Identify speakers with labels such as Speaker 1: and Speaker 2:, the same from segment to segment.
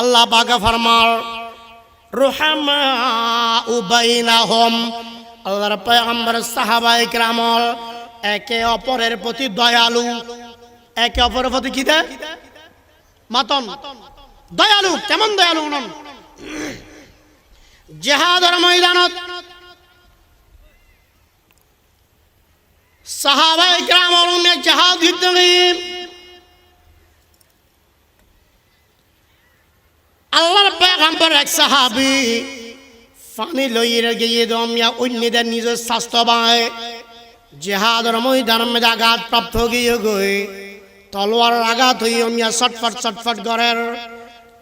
Speaker 1: আল্লাহ পাকে ফরমার রুহামা উবাইনাহুম আল্লাহর পয়গম্বর সাহাবায়ে কিরামল একে অপরের প্রতি দয়ালু। একে অপরের প্রতি কি দেয় মাতন দয়ালু, কেমন দয়ালু নন? জেহাদর ময়দানত। সাহাবায়ে কিরামল জেহাদ যুদ্ধ পেগম্বর এক সাহাবি ফানি লইয়ে গিয়ে দমিয়া অন্যদের নিজের স্বাস্থ্য বায় জেহাদর ময়দান মধ্যে আঘাত প্রাপ্ত গিয়ে গই। তলোয়ার আঘাত হই অমিয়া ছটফট ছটফট করের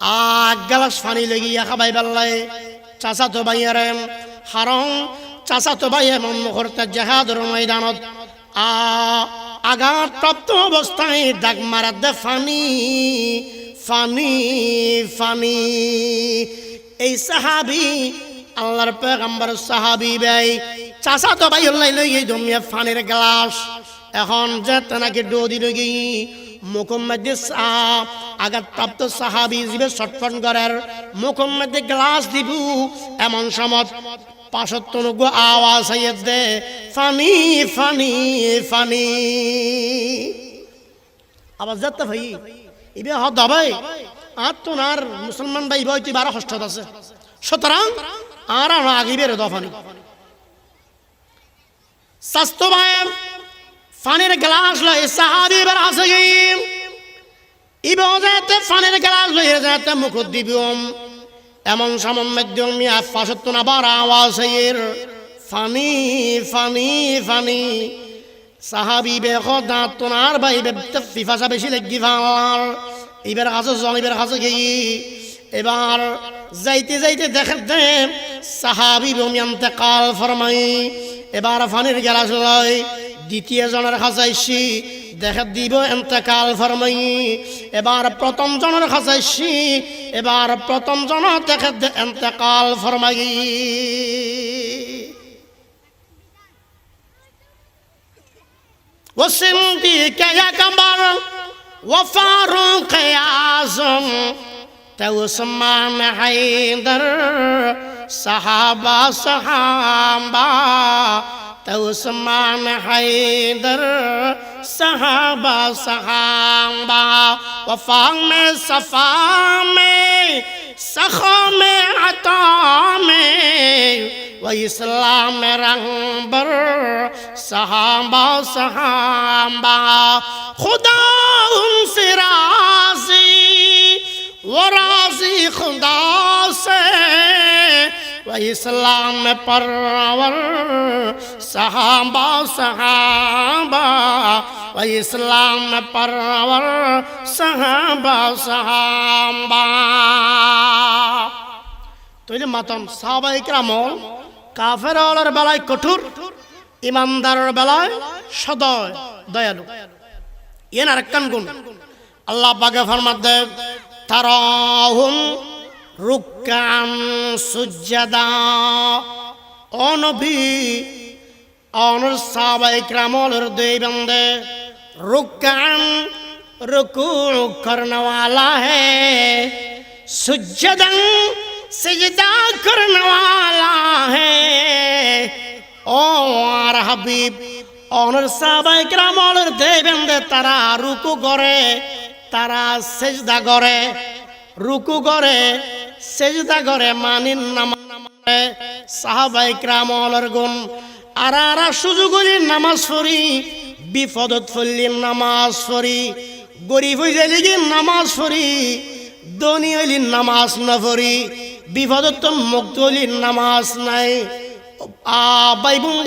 Speaker 1: আগ গেলাস ফানি লগিয়া খাবাই বেল্লাই চাচা তো বাইয়ারে হারং চাচা তো বাই এমন মুহূর্তে জেহাদর ময়দানত। আ, আঘাত প্রাপ্ত অবস্থায় ডাক মারা দে ফানি ফানি ফানি। এই সাহাবি, আল্লাহর পেগম্বর সাহাবি ভাই, চাচা তো ভাই হল্লাই লই গই দমিয়া ফানির গ্লাস। এখন যে তেনাকে ডো দিল গই মুখম্মদে আঘাত প্রাপ্ত সাহাবি জিবে ছটফট করার মুখম্মদে গ্লাস দিব, এমন সময় পাশত্তনুগো আওয়াজ হইয়ে দে ফানি ফানি ফানি। আবার যেতে ভাই ইবে হত হবে আর তো আর মুসলমান ভাই ভাই তুই বারো হস্ত আছে। সুতরাং আর আর আগে বেরো দফানি স্বাস্থ্য ভাই, ফানের গ্লাস লয় সাহাবি এবার আসে গিয়ে ইবে যাতে ফানের গ্লাস লয়ে যাতে মুখ দিবিম এমন সমন মাধ্যম পাশত্ব না, বার আওয়াজ ফানি ফানি ফানি। সাহাবি বেখ দাঁত তোনার ভাই ফিফাসা বেশি লাগি ফাল এবার কাছে জল এবার কাছে গেই। এবার যাইতে যাইতে দেখতে সাহাবি রমিয়ান্তে কাল ফরমাই। এবার ফানির গেলাস লয়। দ্বিতীয় জনের খাসাইছি দেখা দিব এন্তেকাল ফরমাই। এবার প্রথম জনের খাসাইছি এবার প্রথম জন দেখা এন্তেকাল ফরমাই। وصديق أكبر وفاروق أعظم توسمان حيدر صحابة صحابة توسمان حیدر صحابہ صحابہ وفا میں صفا میں سخو میں عطا میں इस्लाम रंगबर सहाबा सहाबा खुदा उनसे राज़ी वो राज़ी खुदा से व इस्लाम परवर सहाबा सहाबा व इस्लाम परवर सहाबा सहाबा। तो इन्हें मतम साहबा मोल। আমল কাফের আলের বেলায় কঠোর ইমানদারের বেলায় সদয় দয়ালু ইয়েন আর কান গুণ আল্লাহ পাকে ফরমাত দেব তারাহুম রুকান সুজ্জাদা অনবী অনর সাহাবাহিক আমলের দুই বন্দে রুকান रुकू करने वाला है सुजदन सजदा करने হাবিব। অনর সাহাবাই গ্রামলের দেবেন্দে তারা রুকু করে, তারা সেজদা করে, রুকু করে, সেজদা করে, মানিন নামে সাহাবাই গ্রামলের গুণ, আর আর সুযোগলি নামাজ পড়ি বিপদত ফল্লি নামাজ পড়ি, গরিব হয়ে কি নামাজ পড়ি, ধনী হইলি নামাজ না পড়ি, বিপদত মুক্ত নামাজ নাই। আ, ভাই বন্ধু